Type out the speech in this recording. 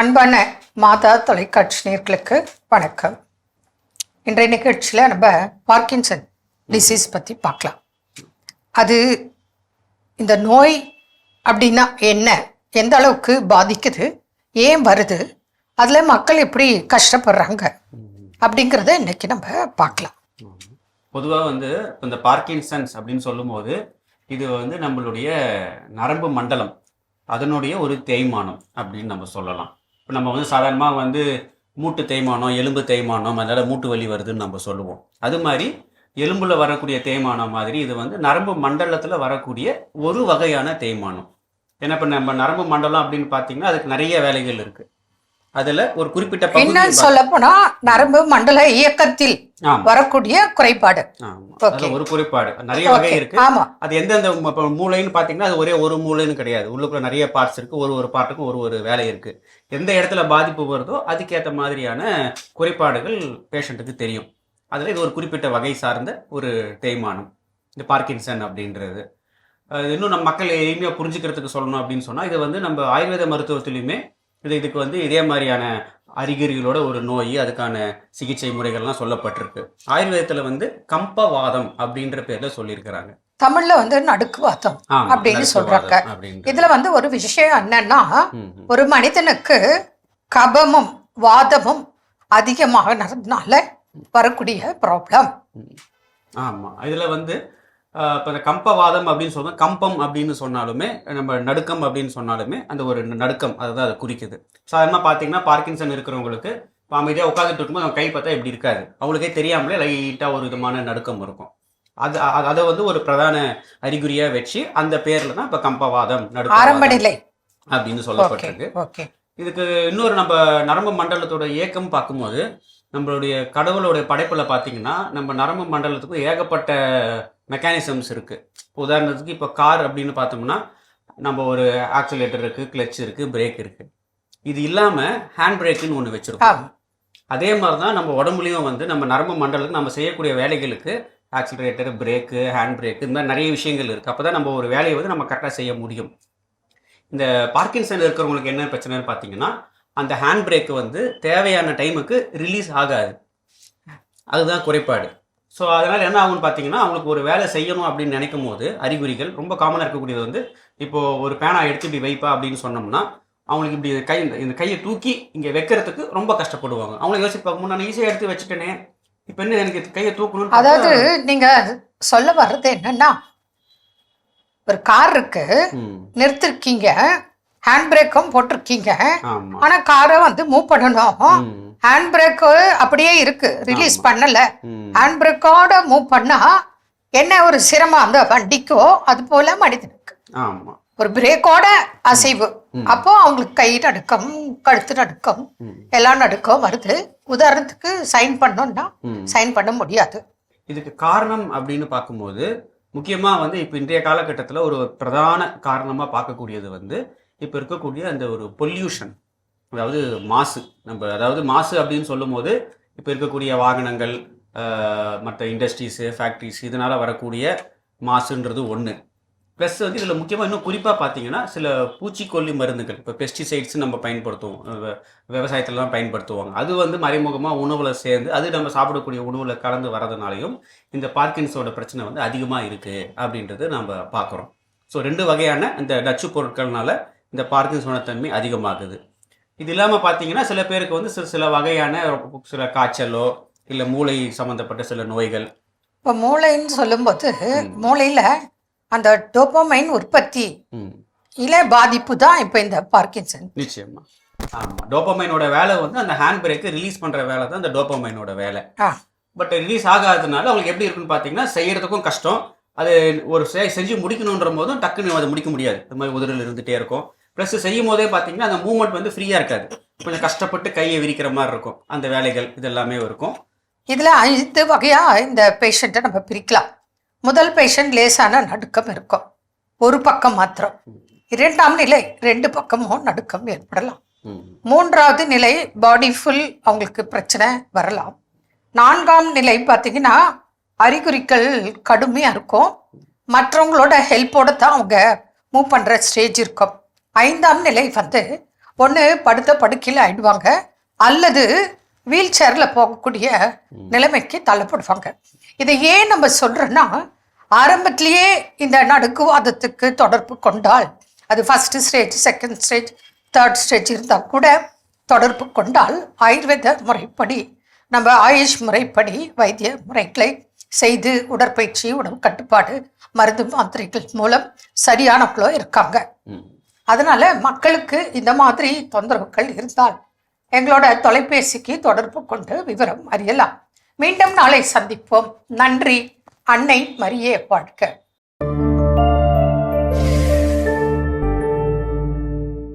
அன்பான மாதா தொலைக்காட்சி நேர்களுக்கு வணக்கம். இன்றைய நிகழ்ச்சியில் நம்ம பார்க்கின்சன் டிசீஸ் பற்றி பார்க்கலாம். அது இந்த நோய் அப்படின்னா என்ன? எந்த அளவுக்கு பாதிக்குது? ஏன் வருது? அதில் மக்கள் எப்படி கஷ்டப்படுறாங்க? அப்படிங்கிறத இன்னைக்கு நம்ம பார்க்கலாம். பொதுவாக வந்து இந்த பார்க்கின்சன்ஸ் அப்படின்னு சொல்லும்போது இது வந்து நம்மளுடைய நரம்பு மண்டலம் அதனுடைய ஒரு தேய்மானம் அப்படின்னு நம்ம சொல்லலாம். இப்போ நம்ம வந்து சாதாரணமாக வந்து மூட்டு தேய்மானம் எலும்பு தேய்மானம் அதனால் மூட்டு வலி வருதுன்னு நம்ம சொல்லுவோம். அது மாதிரி எலும்புல வரக்கூடிய தேய்மானம் மாதிரி இது வந்து நரம்பு மண்டலத்தில் வரக்கூடிய ஒரு வகையான தேய்மானம். ஏன்னா இப்போ நம்ம நரம்பு மண்டலம் அப்படின்னு பார்த்தீங்கன்னா அதுக்கு நிறைய வேலைகள் இருக்குது அதில் ஒரு குறிப்பிட்ட என்னன்னு சொல்ல போனா நரம்பு மண்டல இயக்கத்தில் வரக்கூடிய குறைபாடு. ஒரு குறிப்பாடு நிறைய வகை இருக்கு. ஆமா. அது எந்தெந்த மூளைன்னு பார்த்தீங்கன்னா அது ஒரே ஒரு மூளைன்னு கிடையாது. உள்ளுக்குள்ள நிறைய பார்ட்ஸ் இருக்கு. ஒரு ஒரு பார்ட்டுக்கும் ஒரு ஒரு வேலை இருக்கு. எந்த இடத்துல பாதிப்பு வருதோ அதுக்கேற்ற மாதிரியான குறைபாடுகள் பேஷண்ட்டுக்கு தெரியும். அதில் இது ஒரு குறிப்பிட்ட வகை சார்ந்த ஒரு தேய்மானம். இந்த பார்க்கின்சன் அப்படின்றது. இன்னும் நம்ம மக்கள் எளிமையாக புரிஞ்சுக்கிறதுக்கு சொல்லணும் அப்படின்னு சொன்னால் இது வந்து நம்ம ஆயுர்வேத மருத்துவத்திலையுமே இது இதுக்கு வந்து இதே மாதிரியான அறிகுறிகளோட ஒரு நோய் அதுக்கான சிகிச்சை முறைகள்லாம் சொல்லப்பட்டிருக்கு. ஆயுர்வேதத்தில் வந்து கம்பவாதம் அப்படின்ற பேரில் சொல்லியிருக்கிறாங்க. தமிழ்ல வந்து நடுக்குவாதம் அப்படின்னு சொல்றாங்க. இதுல வந்து ஒரு விஷயம் என்னன்னா. ஒரு மனிதனுக்கு கபமும் வாதமும் அதிகமாகறதுனால வரக்கூடிய ப்ராப்ளம் ஆமா. இதுல வந்து இப்ப இந்த கம்பவாதம் அப்படின்னு சொன்னா கம்பம் அப்படின்னு சொன்னாலுமே நம்ம நடுக்கம் அப்படின்னு சொன்னாலுமே அந்த ஒரு நடுக்கம் அதுதான் அதை குறிக்குது. சாதாரணமாக பார்த்தீங்கன்னா பார்க்கின்சன் இருக்கிறவங்களுக்கு இப்போ அமைதியாக உட்காந்துட்டு இருக்கும்போது அவங்க கை பார்த்தா இப்படி இருக்காது. அவங்களுக்கே தெரியாமலே லைட்டாக ஒரு விதமான நடுக்கம் இருக்கும். அது அதை வந்து ஒரு பிரதான அறிகுறியா வச்சு அந்த பேர்ல தான் இப்போ கம்பவாதம் ஆரம்ப நடுக்கம் நிலை அப்படின்னு சொல்லப்பட்டிருக்கு. இதுக்கு இன்னொரு நம்ம நரம்பு மண்டலத்தோட இயக்கம் பார்க்கும்போது நம்மளுடைய கடவுளுடைய படைப்புல பார்த்தீங்கன்னா நம்ம நரம்பு மண்டலத்துக்கு ஏகப்பட்ட மெக்கானிசம்ஸ் இருக்கு. இப்போ உதாரணத்துக்கு இப்போ கார் அப்படின்னு பார்த்தோம்னா நம்ம ஒரு ஆக்சிலேட்டர் இருக்கு கிளச் இருக்கு பிரேக் இருக்கு. இது இல்லாம ஹேண்ட் பிரேக்குன்னு ஒன்று வச்சிருக்கோம். அதே மாதிரி தான் நம்ம உடம்புலையும் வந்து நம்ம நரம்பு மண்டலத்துக்கு நம்ம செய்யக்கூடிய வேலைகளுக்கு ஆக்சிலரேட்டர் பிரேக்கு ஹேண்ட் பிரேக்கு இந்த மாதிரி நிறைய விஷயங்கள் இருக்குது அப்போ தான் நம்ம ஒரு வேலையை வந்து நம்ம கரெக்டாக செய்ய முடியும். இந்த பார்க்கின்சன் இருக்கிறவங்களுக்கு என்ன பிரச்சனைன்னு பார்த்தீங்கன்னா அந்த ஹேண்ட் பிரேக் வந்து தேவையான டைமுக்கு ரிலீஸ் ஆகாது. அதுதான் குறைபாடு. ஸோ அதனால் என்ன ஆகும்னு பார்த்தீங்கன்னா அவங்களுக்கு ஒரு வேலை செய்யணும் அப்படின்னு நினைக்கும் போது அறிகுறிகள் ரொம்ப காமனாக இருக்கக்கூடியது வந்து இப்போ ஒரு பேனா எடுத்து இப்படி வைப்பா அப்படின்னு சொன்னோம்னா அவங்களுக்கு இப்படி கை இந்த கையை தூக்கி இங்கே வைக்கிறதுக்கு ரொம்ப கஷ்டப்படுவாங்க. அவங்கள யோசிப்பாங்க நான் ஈஸியாக எடுத்து வச்சுட்டேனே இப்போ என்ன எனக்கு கையை தூக்கணும்னு பார்த்தா- அதாவது நீங்க சொல்ல வர்றது என்னன்னா ஒரு கார் இருக்கு நிறுத்திருக்கீங்க ஹேண்ட் பிரேக்கும் போட்டிருக்கீங்க ஆமா. ஆனா காரை வந்து மூவ் பண்ணணும். ஹேண்ட் பிரேக்கு அப்படியே இருக்கு. ரிலீஸ். பண்ணல. ஹேண்ட் பிரேக்கோட மூவ் பண்ணா என்ன ஒரு சிரமம்? அந்த வண்டிக்கோ அது போல மனிதனுக்கு ஆமா. ஒரு பிரேக்கோட அசைவு. அப்போ அவங்களுக்கு கை நடுக்கம் கழுத்து நடுக்கம் ம், எல்லாம் நடுக்கம் வருது. உதாரணத்துக்கு சைன் பண்ணோம்னா. சைன் பண்ண முடியாது. இதுக்கு காரணம் அப்படின்னு பார்க்கும்போது முக்கியமாக வந்து இப்போ இன்றைய காலகட்டத்தில் ஒரு பிரதான காரணமாக பார்க்கக்கூடியது வந்து இப்போ இருக்கக்கூடிய அந்த ஒரு பொல்யூஷன் அதாவது மாசு நம்ம அதாவது மாசு அப்படின்னு சொல்லும்போது இப்போ இருக்கக்கூடிய வாகனங்கள் மற்ற இண்டஸ்ட்ரீஸு ஃபேக்ட்ரிஸ் இதனால் வரக்கூடிய மாசுன்றது ஒன்று ப்ளஸ் வந்து இதில் முக்கியமாக இன்னும் குறிப்பாக பார்த்தீங்கன்னா சில பூச்சிக்கொல்லி மருந்துகள் இப்போ பெஸ்டிசைட்ஸ் நம்ம பயன்படுத்துவோம் விவசாயத்திலலாம் விவசாயத்துலலாம் பயன்படுத்துவாங்க. அது வந்து மறைமுகமாக உணவில் சேர்ந்து அது நம்ம சாப்பிடக்கூடிய உணவில் கலந்து வரதுனாலையும் இந்த பார்க்கின்ஸோட பிரச்சனை வந்து அதிகமாக இருக்குது அப்படின்றத நம்ம பார்க்குறோம் ஸோ ரெண்டு வகையான இந்த நச்சு பொருட்கள்னால இந்த பார்க்கின்ஸோட தன்மை அதிகமாகுது. இது இல்லாமல் பார்த்தீங்கன்னா சில பேருக்கு வந்து சில சில வகையான சில காய்ச்சலோ இல்லை மூளை சம்மந்தப்பட்ட சில நோய்கள். இப்போ மூளைன்னு சொல்லும்போது. மூளையில அந்த டோபமைன் உற்பத்தி இல பாதிப்பு தான் இப்போ இந்த பார்க்கின்சன் நிச்சயமா. ஆமாம் டோப்பமைனோட வேலை வந்து அந்த ஹேண்ட் பிரேக்கை ரிலீஸ் பண்ணுற வேலை தான் அந்த டோப்பமைனோட வேலை. பட் ரிலீஸ் ஆகாததுனால அவங்களுக்கு எப்படி இருக்குன்னு பார்த்தீங்கன்னா செய்யறதுக்கும் கஷ்டம். அது ஒரு செஞ்சு முடிக்கணுன்ற போதும் டக்குன்னு அதை முடிக்க முடியாது. இந்த மாதிரி உதறல் இருந்துகிட்டே இருக்கும். ப்ளஸ் செய்யும் போதே பார்த்தீங்கன்னா அந்த மூவ்மெண்ட் வந்து ஃப்ரீயாக இருக்காது. கொஞ்சம் கஷ்டப்பட்டு கையை விரிக்கிற மாதிரி இருக்கும். அந்த வேலைகள் இதெல்லாமே இருக்கும். இதில் ஐந்து வகையா இந்த பேஷண்ட்டை நம்ம பிரிக்கலாம். முதல் பேஷண்ட் லேசான நடுக்கம் இருக்கும். ஒரு பக்கம் மாத்திரம். இரண்டாம் நிலை ரெண்டு பக்கமும் நடுக்கம் ஏற்படலாம். மூன்றாவது நிலை பாடி ஃபுல் அவங்களுக்கு பிரச்சனை வரலாம். நான்காம் நிலை பார்த்தீங்கன்னா அறிகுறிகள் கடுமையாக இருக்கும். மற்றவங்களோட ஹெல்ப்போட தான் அவங்க மூவ் பண்ணுற ஸ்டேஜ் இருக்கும். ஐந்தாம் நிலை வந்து ஒன்று படுத்த படுக்கையில் ஆயிடுவாங்க. அல்லது வீல் சேரில் போகக்கூடிய நிலைமைக்கு தள்ளப்படுவாங்க. இதை ஏன் நம்ம சொல்கிறோன்னா ஆரம்பத்திலேயே இந்த நடுக்குவாதத்துக்கு தொடர்பு கொண்டால் அது first stage second stage third stage இருந்தால் கூட தொடர்பு கொண்டால் ஆயுர்வேத முறைப்படி நம்ம ஆயுஷ் முறைப்படி வைத்திய முறைகளை செய்து உடற்பயிற்சி உணவு கட்டுப்பாடு மருந்து மாத்திரைகள் மூலம் சரியானவங்களோ இருக்காங்க. அதனால மக்களுக்கு இந்த மாதிரி தொந்தரவுகள் இருந்தால் எங்களோட தொலைபேசிக்கு தொடர்பு கொண்டு விவரம் அறியலாம். மீண்டும் நாளை சந்திப்போம். நன்றி. அன்னை மரியே வாழ்க.